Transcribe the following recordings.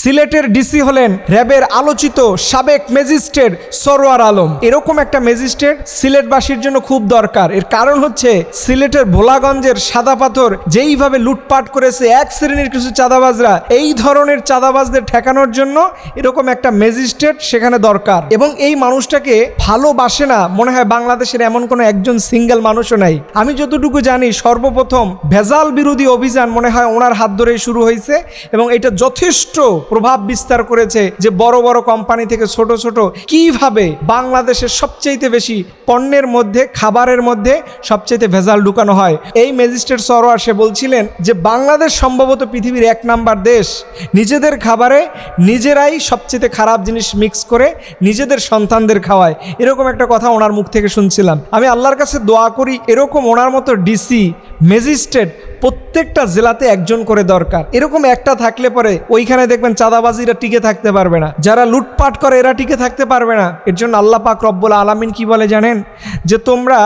সিলেটের ডিসি হলেন র্যাবের আলোচিত সাবেক ম্যাজিস্ট্রেট সরোয়ার আলম। এরকম একটা ম্যাজিস্ট্রেট সিলেটবাসীর জন্য খুব দরকার। এর কারণ হচ্ছে সিলেটের ভোলাগঞ্জের সাদা পাথর যেইভাবে লুটপাট করেছে এক শ্রেণির কিছু চাঁদাবাজরা, এই ধরনের চাঁদাবাজদের ঠেকানোর জন্য এরকম একটা ম্যাজিস্ট্রেট সেখানে দরকার। এবং এই মানুষটাকে ভালোবাসে না, মনে হয় বাংলাদেশের এমন কোনো একজন সিঙ্গেল মানুষও নাই। আমি যতটুকু জানি, সর্বপ্রথম ভেজাল বিরোধী অভিযান মনে হয় ওনার হাত ধরেই শুরু হয়েছে এবং এটা যথেষ্ট প্রভাব বিস্তার করেছে যে বড় বড় কোম্পানি থেকে ছোট ছোট কীভাবে বাংলাদেশের সবচাইতে বেশি পণ্যের মধ্যে, খাবারের মধ্যে সবচাইতে ভেজাল ঢুকানো হয়। এই ম্যাজিস্ট্রেট সরোয়ার সে বলছিলেন যে, বাংলাদেশ সম্ভবত পৃথিবীর এক নাম্বার দেশ। নিজেদের খাবারে নিজেরাই সবচেয়ে খারাপ জিনিস মিক্স করে নিজেদের সন্তানদের খাওয়ায়। এরকম একটা কথা ওনার মুখ থেকে শুনছিলাম। আমি আল্লাহর কাছে দোয়া করি, এরকম ওনার মতো ডিসি, ম্যাজিস্ট্রেট প্রত্যেকটা জেলাতে একজন করে দরকার। এরকম একটা থাকলে পরে ওইখানে দেখবেন চাঁদাবাজিরা টিকে থাকতে পারবে না। যারা লুটপাট করে এরা টিকে থাকতে পারবে না। এর জন্য আল্লাহ পাক রব্বুল আলামিন কি বলে জানেন? যে তোমরা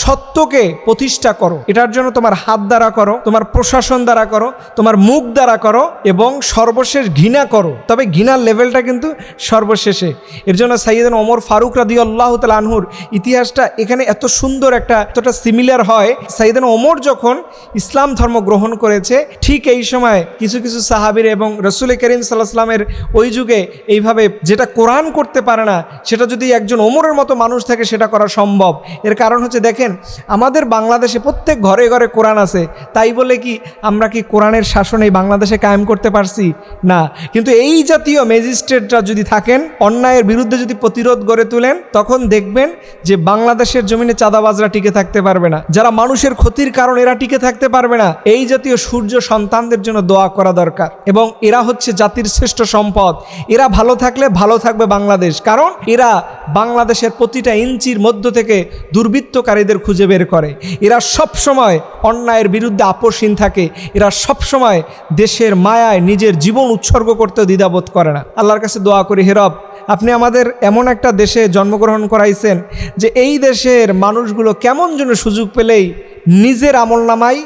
সত্যকে প্রতিষ্ঠা করো। এটার জন্য তোমার হাত দ্বারা করো, তোমার প্রশাসন দ্বারা করো, তোমার মুখ দ্বারা করো এবং সর্বশেষ ঘৃণা করো। তবে ঘৃণার লেভেলটা কিন্তু সর্বশেষে। এর জন্য সাইয়েদান ওমর ফারুক রাদি আল্লাহ আনহুর ইতিহাসটা এখানে এত সুন্দর একটা, এতটা সিমিলার হয়। সাইয়েদান ওমর যখন ইসলাম ধর্ম গ্রহণ করেছে, ঠিক এই সময় কিছু কিছু সাহাবির এবং রসুল করিম সাল্লাহ ওই যুগে এইভাবে যেটা কোরআন করতে পারে না, সেটা যদি একজন ওমরের মতো মানুষ থাকে, সেটা করা সম্ভব। এর কারণ হচ্ছে দেখেন, আমাদের বাংলাদেশে প্রত্যেক ঘরে ঘরে কোরআন আছে। তাই বলে কি, আমরা কি কোরআনের শাসন এই বাংলাদেশে কায়েম করতে পারছি? না। কিন্তু এই জাতীয় ম্যাজিস্ট্রেটরা যদি থাকেন, অন্যায়ের বিরুদ্ধে যদি প্রতিরোধ গড়ে তোলেন, তখন দেখবেন যে বাংলাদেশের জমিনে চাঁদাবাজরা টিকে থাকতে পারবে না। যারা মানুষের ক্ষতির কারণ এরা টিকে থাকতে পারবে না। এই জাতীয় সূর্য সন্তানদের জন্য দোয়া করা দরকার। এবং এরা হচ্ছে জাতির শ্রেষ্ঠ সম্পদ। এরা ভালো থাকলে ভালো থাকবে বাংলাদেশ। কারণ এরা বাংলাদেশের প্রতিটা ইঞ্চির মধ্য থেকে দুর্বৃত্তকারীদের খুঁজে বের করে। এরা সব সময় অন্যায়ের বিরুদ্ধে আপোষহীন থাকে। এরা সব সময় দেশের মায়ায় নিজের জীবন উৎসর্গ করতে দ্বিধাবোধ করে না। আল্লাহর কাছে দোয়া করি হেরব আপনি আমাদের এমন একটা দেশে জন্মগ্রহণ করাইছেন যে এই দেশের মানুষগুলো কেমন যেন সুযোগ পেলেই নিজের আমলনামায়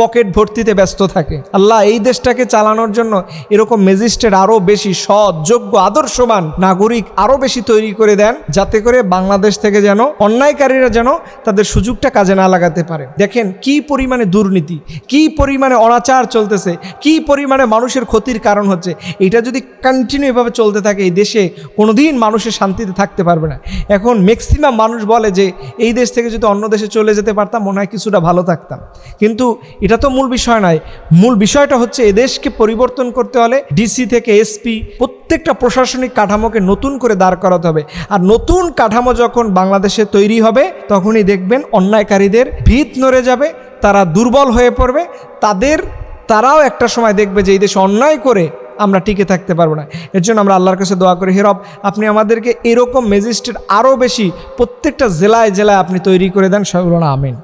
পকেট ভর্তিতে ব্যস্ত থাকে। আল্লাহ এই দেশটাকে চালানোর জন্য এরকম ম্যাজিস্ট্রেট আরও বেশি সৎ, যোগ্য, আদর্শবান নাগরিক আরও বেশি তৈরি করে দেন, যাতে করে বাংলাদেশ থেকে যেন অন্যায়কারীরা যেন তাদের সুযোগটা কাজে না লাগাতে পারে। দেখেন কি পরিমাণে দুর্নীতি, কি পরিমাণে অনাচার চলতেছে, কি পরিমাণে মানুষের ক্ষতির কারণ হচ্ছে, এটা যদি কন্টিনিউ এভাবে চলতে থাকে, এই দেশে কোনোদিন মানুষের শান্তিতে থাকতে পারবে না। এখন ম্যাক্সিমাম মানুষ বলে যে, এই দেশ থেকে যদি অন্য দেশে চলে যেতে পারতাম, মনে হয় কিছুটা ভালো থাকতাম। কিন্তু এটা তো মূল বিষয় নয়। মূল বিষয়টা হচ্ছে এদেশকে পরিবর্তন করতে হলে ডিসি থেকে এসপি প্রত্যেকটা প্রশাসনিক কাঠামোকে নতুন করে দাঁড় করাতে হবে। আর নতুন কাঠামো যখন বাংলাদেশে তৈরি হবে, তখনই দেখবেন অন্যায়কারীদের ভিত নড়ে যাবে, তারা দুর্বল হয়ে পড়বে, তাদের, তারাও একটা সময় দেখবে যে এই দেশে অন্যায় করে আমরা টিকে থাকতে পারব না। এর জন্য আমরা আল্লাহর কাছে দোয়া করি হেরব আপনি আমাদেরকে এরকম ম্যাজিস্ট্রেট আরও বেশি প্রত্যেকটা জেলায় জেলায় আপনি তৈরি করে দেন। সবগুলো না আমিন।